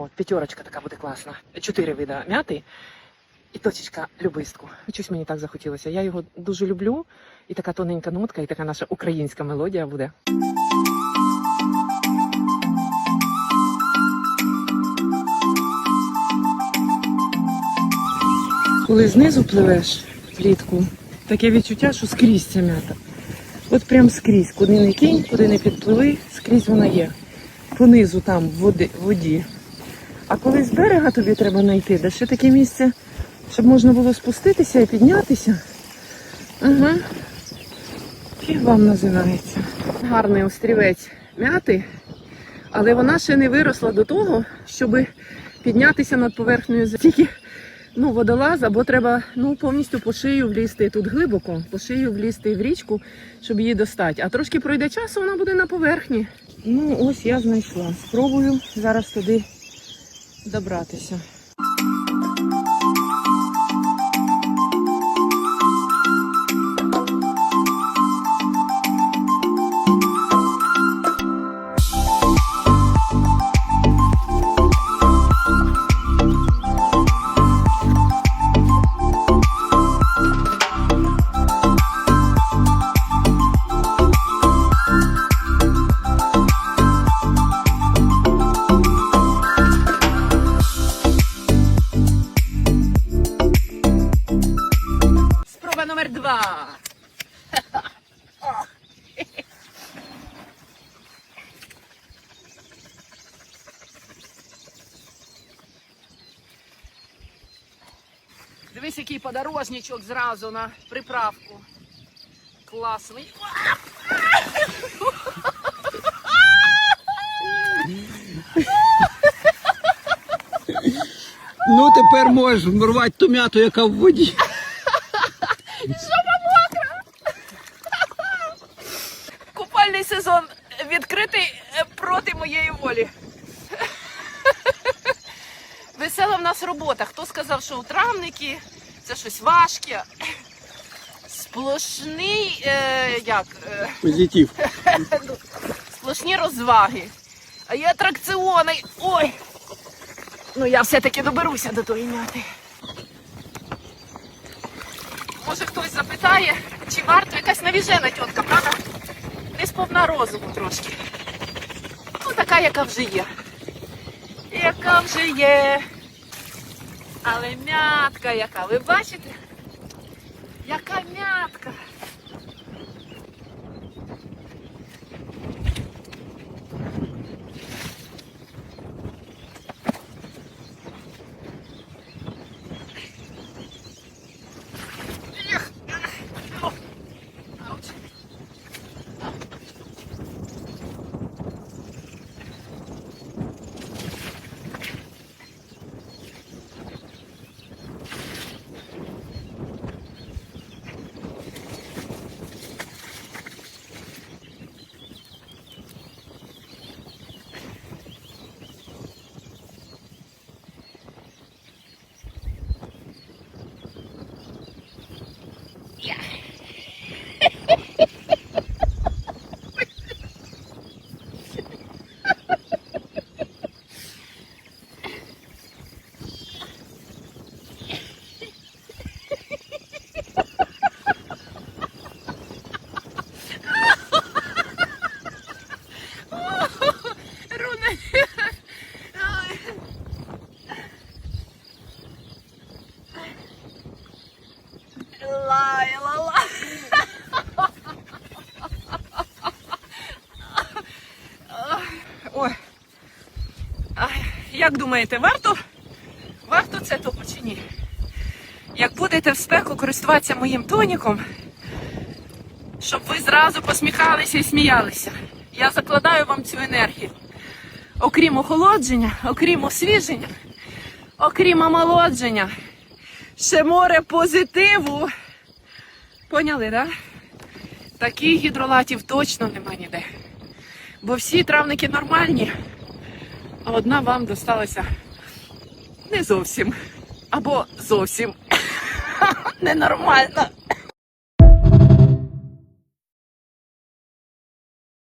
От, п'ятерочка така буде класна. Чотири вида м'яти і точечка любистку. Щось мені так захотілося. Я його дуже люблю. І така тоненька нотка, і така наша українська мелодія буде. Коли знизу пливеш влітку, таке відчуття, що скрізь ця м'ята. От прям скрізь, куди не кинь, куди не підпливи, скрізь вона є. Понизу там в воді. А коли з берега тобі треба знайти, де ще таке місце, щоб можна було спуститися і піднятися. Ага. Фіг вам називається. Гарний острівець м'яти, але вона ще не виросла до того, щоб піднятися над поверхнею. Тільки ну, водолаз, або треба ну, повністю по шию влізти тут глибоко, по шию влізти в річку, щоб її достати. А трошки пройде часу, вона буде на поверхні. Ну, ось я знайшла. Спробую зараз туди добратися. Номер. Дивись, який подорожничок зразу на приправку. Класний. Ну тепер можеш вмирвати ту м'яту, яка в воді. Купальний сезон відкритий е, проти моєї волі. Весела в нас робота. Хто сказав, що у травники це щось важке. Сплошний, е, як, е, Позитив. сплошні розваги. А є атракціони. Ой! Ну я все-таки доберуся до тої м'яти. Може хтось запитає, чи варто якась навіжена тітка, правда? Сповна розуму трошки. Ну, така, яка вже є. Яка вже є. Але м'ятка яка, ви бачите? Яка м'ятка. Yeah. Як думаєте, варто? Варто це того чи ні? Як будете в спеку користуватися моїм тоніком, щоб ви зразу посміхалися і сміялися. Я закладаю вам цю енергію. Окрім охолодження, окрім освіження, окрім омолодження, ще море позитиву. Поняли? Да? Таких гідролатів точно нема ніде. Бо всі травники нормальні, а одна вам досталася не зовсім. Або зовсім ненормальна.